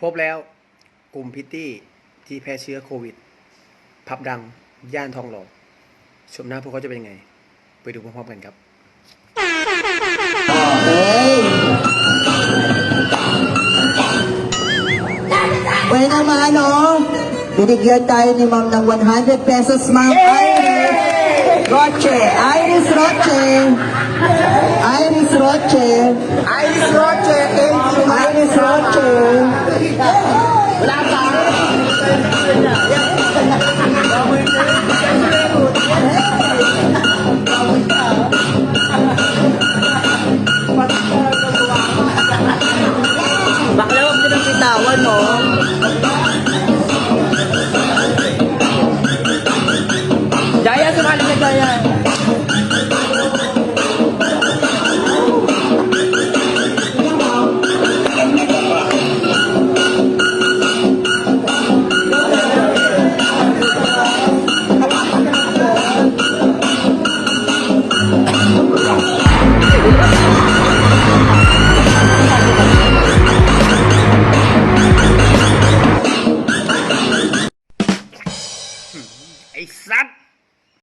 พบแล้วกลุ่มพิตตี้ที่แพร่เชื้อโควิดผับดัง ย่านทองหล่อชมหน้าพวกเขาจะเป็นยังไง ไปดูพร้อมๆกันครับเฮ้ย Buhay naman, no? Binigyan tayo ni ma'am ng 100 pesos, ma'am. Iris Roche. Iris Roche. Iris Roche. Iris Roche. Nào. 三。